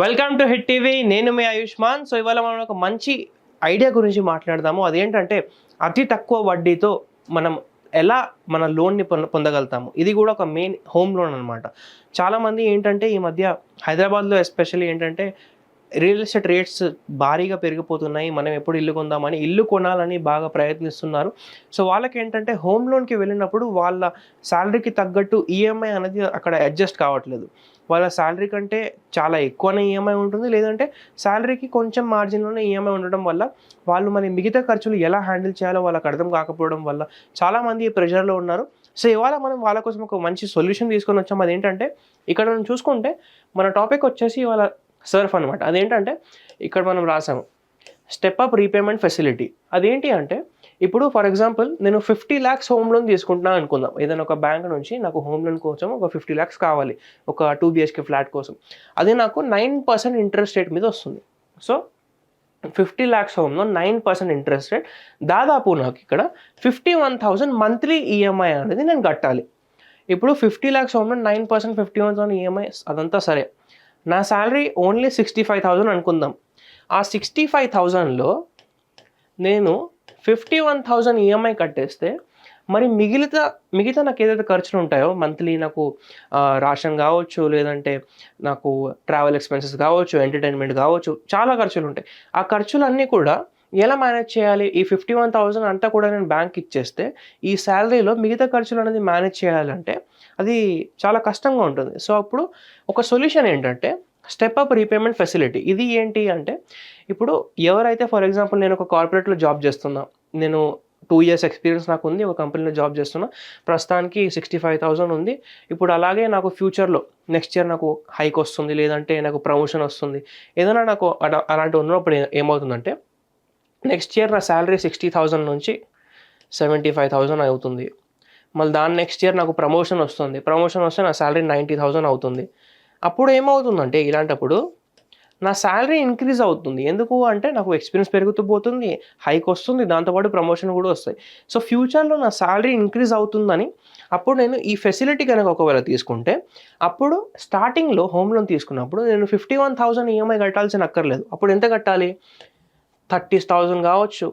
Welcome to hit TV నేను మీ Ayushman. So ఇవాళ మనం ఒక మంచి ఐడియా గురించి మాట్లాడదాము. అదేంటంటే అతి తక్కువ వడ్డీతో మనం ఎలా మన లోన్ని పొంద పొందగలుగుతాము? ఇది కూడా ఒక మెయిన్ హోమ్ లోన్ అనమాట చాలామంది ఏంటంటే ఈ మధ్య హైదరాబాద్లో ఎస్పెషల్లీ ఏంటంటే రియల్ ఎస్టేట్ రేట్స్ భారీగా పెరిగిపోతున్నాయి. మనం ఎప్పుడు ఇల్లు కొందామని ఇల్లు కొనాలని బాగా ప్రయత్నిస్తున్నారు. సో వాళ్ళకి ఏంటంటే హోమ్ లోన్కి వెళ్ళినప్పుడు వాళ్ళ శాలరీకి తగ్గట్టు ఈఎంఐ అనేది అక్కడ అడ్జస్ట్ కావట్లేదు. వాళ్ళ శాలరీ కంటే చాలా ఎక్కువనే ఈఎంఐ ఉంటుంది. లేదంటే శాలరీకి కొంచెం మార్జిన్లోనే ఈఎంఐ ఉండడం వల్ల వాళ్ళు మరి మిగతా ఖర్చులు ఎలా హ్యాండిల్ చేయాలో వాళ్ళకి అర్థం కాకపోవడం వల్ల చాలామంది ప్రెషర్లో ఉన్నారు. సో ఇవాళ మనం వాళ్ళ కోసం ఒక మంచి సొల్యూషన్ తీసుకొని వచ్చాం. అదేంటంటే ఇక్కడ మనం చూసుకుంటే మన టాపిక్ వచ్చేసి వాళ్ళ సర్ఫ్ అనమాట అదేంటంటే ఇక్కడ మనం రాసాము స్టెప్ అప్ రీపేమెంట్ ఫెసిలిటీ అదేంటి అంటే ఇప్పుడు ఫర్ ఎగ్జాంపుల్ నేను ఫిఫ్టీ ల్యాక్స్ హోమ్ లోన్ తీసుకుంటున్నాను అనుకుందాం. ఏదైనా ఒక బ్యాంక్ నుంచి నాకు హోమ్ లోన్ కోసం ఒక ఫిఫ్టీ ల్యాక్స్ కావాలి ఒక టూ బిహెచ్కే ఫ్లాట్ కోసం. అది నాకు నైన్ పర్సెంట్ ఇంట్రెస్ట్ రేట్ మీద వస్తుంది. సో ఫిఫ్టీ ల్యాక్స్ హోమ్లో నైన్ పర్సెంట్ ఇంట్రెస్ట్ రేట్ దాదాపు నాకు ఇక్కడ fifty one thousand monthly EMI అనేది నేను కట్టాలి. ఇప్పుడు ఫిఫ్టీ ల్యాక్స్ హోమ్లో nine percent fifty one thousand EMI అదంతా సరే. నా salary only sixty five thousand అనుకుందాం. ఆ సిక్స్టీ ఫైవ్ థౌజండ్లో నేను ఫిఫ్టీ వన్ థౌజండ్ ఈఎంఐ కట్టేస్తే మరి మిగిలిత మిగతా నాకు ఏదైతే ఖర్చులు ఉంటాయో మంత్లీ నాకు రాషన్ రేషన్ కావచ్చు లేదంటే నాకు ట్రావెల్ ఎక్స్పెన్సెస్ కావచ్చు ఎంటర్టైన్మెంట్ కావచ్చు చాలా ఖర్చులు ఉంటాయి. ఆ ఖర్చులన్నీ కూడా ఎలా మేనేజ్ చేయాలి? ఈ ఫిఫ్టీ వన్ థౌజండ్ అంతా కూడా నేను బ్యాంక్ ఇచ్చేస్తే ఈ శాలరీలో మిగతా ఖర్చులు అనేది మేనేజ్ చేయాలంటే అది చాలా కష్టంగా ఉంటుంది. సో అప్పుడు ఒక సొల్యూషన్ ఏంటంటే స్టెప్ అప్ రీపేమెంట్ ఫెసిలిటీ ఇది ఏంటి అంటే ఇప్పుడు ఎవరైతే ఫర్ ఎగ్జాంపుల్ నేను ఒక కార్పొరేట్లో జాబ్ చేస్తున్నా నేను టూ ఇయర్స్ ఎక్స్పీరియన్స్ నాకు ఉంది ఒక కంపెనీలో జాబ్ చేస్తున్నా ప్రస్తుతానికి సిక్స్టీ ఫైవ్ థౌసండ్ ఉంది. ఇప్పుడు అలాగే నాకు ఫ్యూచర్లో నెక్స్ట్ ఇయర్ నాకు హైక్ వస్తుంది లేదంటే నాకు ప్రమోషన్ వస్తుంది. ఏదైనా నాకు అలా- అలాంటి ఉన్నప్పుడు ఏమవుతుందంటే నెక్స్ట్ ఇయర్ నా శాలరీ సిక్స్టీ థౌజండ్ నుంచి సెవెంటీ ఫైవ్ థౌజండ్ అవుతుంది. మళ్ళీ దాని నెక్స్ట్ ఇయర్ నాకు ప్రమోషన్ వస్తుంది. ప్రమోషన్ వస్తే నా శాలరీ నైంటీ థౌజండ్ అవుతుంది. అప్పుడు ఏమవుతుందంటే ఇలాంటప్పుడు నా శాలరీ ఇంక్రీజ్ అవుతుంది. ఎందుకు అంటే నాకు ఎక్స్పీరియన్స్ పెరుగుతూ పోతుంది హైక్ వస్తుంది దాంతోపాటు ప్రమోషన్ కూడా వస్తాయి. సో ఫ్యూచర్లో నా శాలరీ ఇంక్రీజ్ అవుతుందని అప్పుడు నేను ఈ ఫెసిలిటీ కనుక ఒకవేళ తీసుకుంటే అప్పుడు స్టార్టింగ్లో హోమ్ లోన్ తీసుకున్నప్పుడు నేను ఫిఫ్టీ వన్ థౌసండ్ ఈఎంఐ కట్టాల్సిన అక్కర్లేదు. అప్పుడు ఎంత కట్టాలి? థర్టీ థౌజండ్ కావచ్చు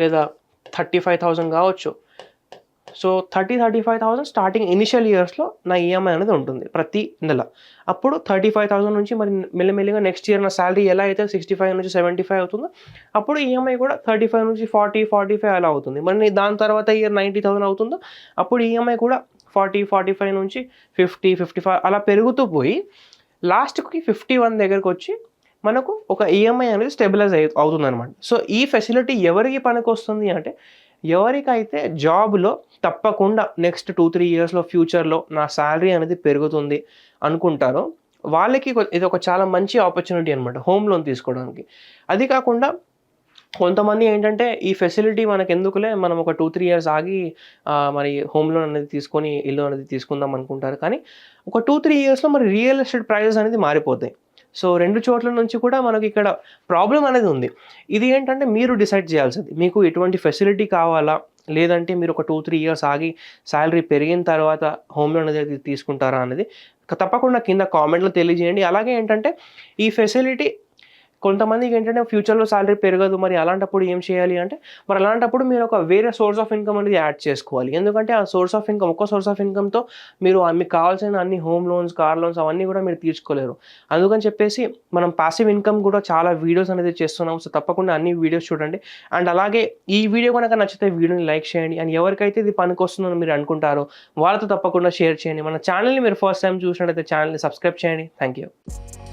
లేదా థర్టీ ఫైవ్ థౌజండ్ కావచ్చు. So thirty thirty five thousand starting initial ఇయర్స్లో నా ఈఎంఐ అనేది ఉంటుంది ప్రతి నెల. అప్పుడు థర్టీ ఫైవ్ థౌసండ్ నుంచి మరి మెల్లమెల్లిగా నెక్స్ట్ ఇయర్ నా శాలరీ ఎలా అయితే సిక్స్టీ ఫైవ్ నుంచి సెవెంటీ ఫైవ్ అవుతుందో అప్పుడు ఈఎంఐ కూడా థర్టీ ఫైవ్ నుంచి ఫార్టీ ఫార్టీ ఫైవ్ అలా అవుతుంది. మరి దాని తర్వాత ఇయర్ నైంటీ థౌసండ్ అవుతుందో అప్పుడు ఈఎంఐ కూడా ఫార్టీ ఫార్టీ ఫైవ్ నుంచి ఫిఫ్టీ ఫిఫ్టీ ఫైవ్ అలా పెరుగుతూ పోయి లాస్ట్కి ఫిఫ్టీ వన్ దగ్గరకు వచ్చి మనకు ఒక ఈఎంఐ అనేది స్టెబిలైజ్ అయి అవుతుంది అనమాట సో ఈ ఫెసిలిటీ ఎవరికి పనికి వస్తుంది అంటే ఎవరికైతే జాబ్లో తప్పకుండా నెక్స్ట్ టూ త్రీ ఇయర్స్లో ఫ్యూచర్లో నా శాలరీ అనేది పెరుగుతుంది అనుకుంటారో వాళ్ళకి ఇది ఒక చాలా మంచి ఆపర్చునిటీ అనమాట హోమ్ లోన్ తీసుకోవడానికి. అది కాకుండా కొంతమంది ఏంటంటే ఈ ఫెసిలిటీ మనకు ఎందుకులే మనం ఒక టూ త్రీ ఇయర్స్ ఆగి మరి హోమ్ లోన్ అనేది తీసుకొని ఇల్లు అనేది తీసుకుందాం అనుకుంటారు. కానీ ఒక టూ త్రీ ఇయర్స్లో మరి రియల్ ఎస్టేట్ ప్రైజెస్ అనేది మారిపోతాయి. సో రెండు చోట్ల నుంచి కూడా మనకి ఇక్కడ ప్రాబ్లం అనేది ఉంది. ఇది ఏంటంటే మీరు డిసైడ్ చేయాల్సింది. మీకు ఎటువంటి ఫెసిలిటీ కావాలా? లేదంటే మీరు ఒక టూ త్రీ ఇయర్స్ ఆగి శాలరీ పెరిగిన తర్వాత హోమ్ లోన్ అనేది తీసుకుంటారా అనేది తప్పకుండా కింద కామెంట్లో తెలియజేయండి. అలాగే ఏంటంటే ఈ ఫెసిలిటీ కొంతమందికి ఏంటంటే ఫ్యూచర్లో శాలరీ పెరగదు మరి అలాంటప్పుడు ఏం చేయాలి అంటే మరి అలాంటప్పుడు మీరు ఒక వేరే సోర్స్ ఆఫ్ ఇన్కమ్ అనేది యాడ్ చేసుకోవాలి. ఎందుకంటే ఆ సోర్స్ ఆఫ్ ఇన్కమ్ ఒక్క సోర్స్ ఆఫ్ ఇన్కమ్తో మీరు మీకు కావాల్సిన అన్ని హోమ్ లోన్స్ కార్ లోన్స్ అవన్నీ కూడా మీరు తీర్చుకోలేరు అందుకని చెప్పేసి మనం పాసివ్ ఇన్కమ్ కూడా చాలా వీడియోస్ అనేది చేస్తున్నాం సో తప్పకుండా అన్ని వీడియోస్ చూడండి. అండ్ అలాగే ఈ వీడియో కనుక నచ్చితే వీడియోని లైక్ చేయండి. అండ్ ఎవరికైతే ఇది పనికొస్తుందని మీరు అనుకుంటారో వాళ్ళతో తప్పకుండా షేర్ చేయండి. మన ఛానల్ని మీరు ఫస్ట్ టైం చూసినట్టయితే ఛానల్ని సబ్స్క్రైబ్ చేయండి. Thank you